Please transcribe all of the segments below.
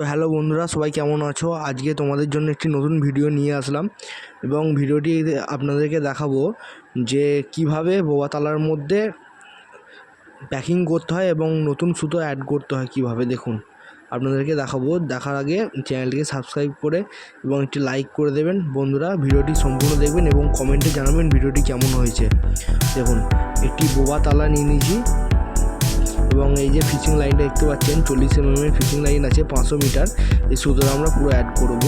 তো হ্যালো বন্ধুরা, সবাই কেমন আছো? আজকে তোমাদের জন্য একটি নতুন ভিডিও নিয়ে আসলাম এবং ভিডিওটি আপনাদেরকে দেখাবো যে কীভাবে বোবা তালার মধ্যে প্যাকিং করতে হয় এবং নতুন সুতো অ্যাড করতে হয় কীভাবে দেখুন। আপনাদেরকে দেখাবো, দেখার আগে চ্যানেলটিকে সাবস্ক্রাইব করে এবং একটি লাইক করে দেবেন। বন্ধুরা, ভিডিওটি সম্পূর্ণ দেখবেন এবং কমেন্টে জানাবেন ভিডিওটি কেমন হয়েছে। দেখুন, একটি বোবা তালা নিয়ে নিয়েছি। এবং এই যে ফিশিং লাইনটা দেখতে পাচ্ছেন, চল্লিশ এম এর ফিশিং লাইন আছে পাঁচশো মিটার এই সুতরাং আমরা পুরো অ্যাড করব।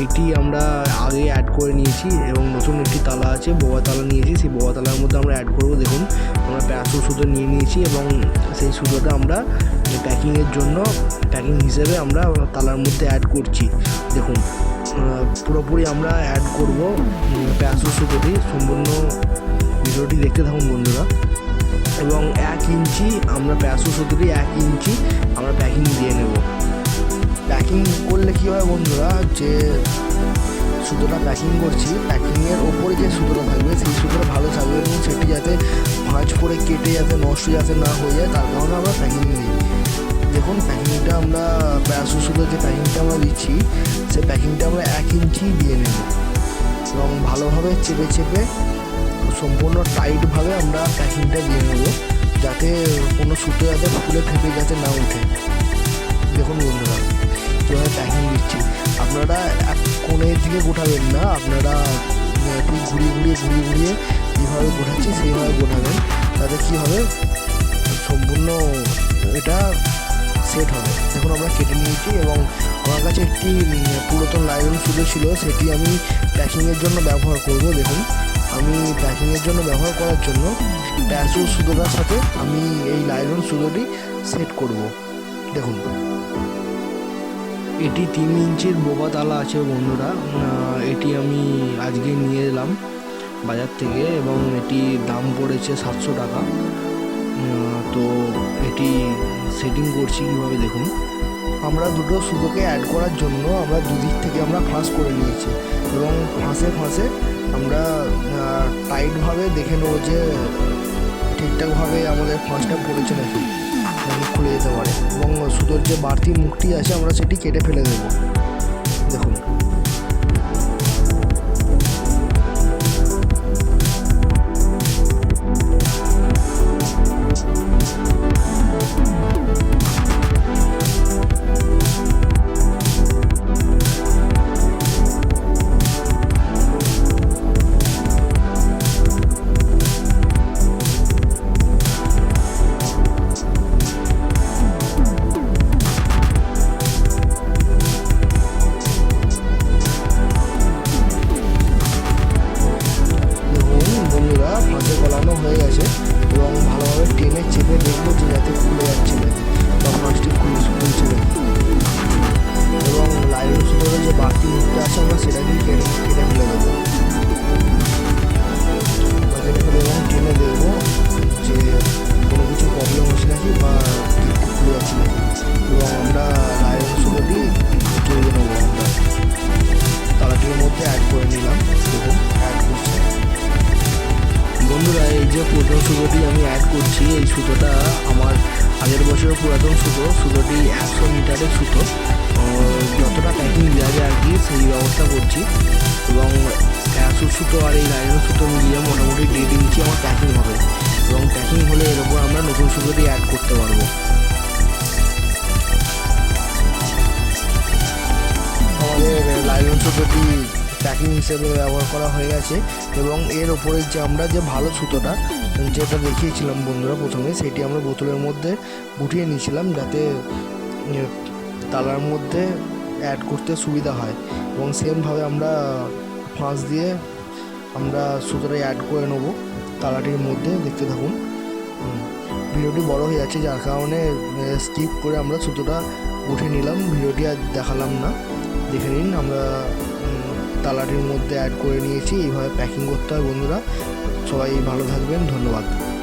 এইটি আমরা আগে অ্যাড করে নিয়েছি এবং নতুন একটি তালা আছে, বোয়া তালা নিয়েছি। সেই বোয়া তালার মধ্যে আমরা অ্যাড করব, দেখুন, আমরা প্যাসো সুতো নিয়ে নিয়েছি এবং সেই সুতোটা আমরা প্যাকিংয়ের জন্য প্যাকিং হিসেবে আমরা তালার মধ্যে অ্যাড করছি। দেখুন পুরোপুরি আমরা অ্যাড করব প্যাসো সুতোটি। সম্পূর্ণ ভিডিওটি দেখতে থাকুন বন্ধুরা। এবং এক ইঞ্চি, আমরা প্যাসো সুতোটি এক ইঞ্চি আমরা প্যাকিং দিয়ে নেব। প্যাকিং করলে কী হয় বন্ধুরা? যে সুতোটা প্যাকিং করছি প্যাকিংয়ের ওপরে যে সুতোটা থাকবে, সেই সুতোটা ভালো থাকবে এবং সেটি যাতে ভাঁজ করে কেটে যাতে নষ্ট যাতে না হয়ে যায়, তার কারণে আমরা প্যাকিং দিই। দেখুন প্যাকিংটা আমরা প্যাসো সুতোর যে প্যাকিংটা আমরা দিচ্ছি, সেই প্যাকিংটা আমরা এক ইঞ্চি দিয়ে নেব। এবং ভালোভাবে চেপে চেপে সম্পূর্ণ টাইটভাবে আমরা প্যাকিংটা দিয়ে নেব, যাতে কোনো সুতো যাতে ফুলে ফেপে যাতে না উঠে। দেখুন বন্ধুরা, কীভাবে প্যাকিং দিচ্ছি। আপনারা এক কোণের দিকে গোটাবেন না, আপনারা একটু ঘুরিয়ে ঘুরিয়ে ঘুরিয়ে ঘুরিয়ে যেভাবে গোটাচ্ছি সেইভাবে গোটাবেন তাতে কী হবে? সম্পূর্ণ এটা সেট হবে। দেখুন আমরা কেটে নিয়েছি এবং আমার কাছে একটি পুরাতন লাইন সুতো ছিল, সেটি আমি প্যাকিংয়ের জন্য ব্যবহার করব, দেখুন। আমি প্যাকিংয়ের জন্য ব্যবহার করার জন্য প্যাসো সুতোটার সাথে আমি এই লাইলন সুতোটি সেট করব। দেখুন। এটি তিন ইঞ্চির বোবা তালা আছে বন্ধুরা। এটি আমি আজকে নিয়ে এলাম বাজার থেকে এবং এটি দাম পড়েছে সাতশো টাকা। তো এটি সেটিং করছি কীভাবে দেখুন। আমরা দুটো সুতোকে অ্যাড করার জন্য আমরা দুদিক থেকে আমরা ফাঁস করে নিয়েছি। এবং ফাঁসে ফাঁসে আমরা টাইটভাবে দেখে নেব যে ঠিকঠাকভাবে আমাদের ফাঁসটা পড়েছে নাকি। নাকি খুলে যেতে পারে। এবং সুতোর যে বাড়তি মুখটি আছে, আমরা সেটি কেটে ফেলে দেবো। দেখুন। সুতোটি আমি অ্যাড করছি এই সুতোটা আমার আগের বছরের পুরাতন সুতো, সুতোটি একশো মিটারের সুতো। যতটা প্যাকিং দেওয়া যায় আর কি, সেই ব্যবস্থা করছি। এবং একশো সুতো আর এই লাইনের সুতো মিলিয়ে মোটামুটি দেড় ইঞ্চি আমার প্যাকিং হবে। এবং প্যাকিং হলে এর উপর আমরা নতুন সুতোটি অ্যাড করতে পারব। আমাদের লাইলন সুতোটি প্যাকিং হিসেবে ব্যবহার করা হয়ে গেছে এবং এর ওপরে যে আমরা যে ভালো সুতোটা, যেটা দেখিয়েছিলাম বন্ধুরা প্রথমে, সেটি আমরা বোতলের মধ্যে গুটিয়ে নিয়েছিলাম যাতে তালার মধ্যে অ্যাড করতে সুবিধা হয় এবং সেমভাবে আমরা ফাঁস দিয়ে আমরা সুতোটা অ্যাড করে নেব তালাটির মধ্যে, দেখতে থাকুন। ভিডিওটি বড় হয়ে যাচ্ছে যার কারণে স্কিপ করে আমরা সুতোটা উঠে নিলাম, ভিডিওটি আর দেখালাম না। দেখে নিন, আমরা তালাটির মধ্যে অ্যাড করে নিয়েছি এইভাবে প্যাকিং করতে হয় বন্ধুরা। সবাই ভালো থাকবেন ধন্যবাদ।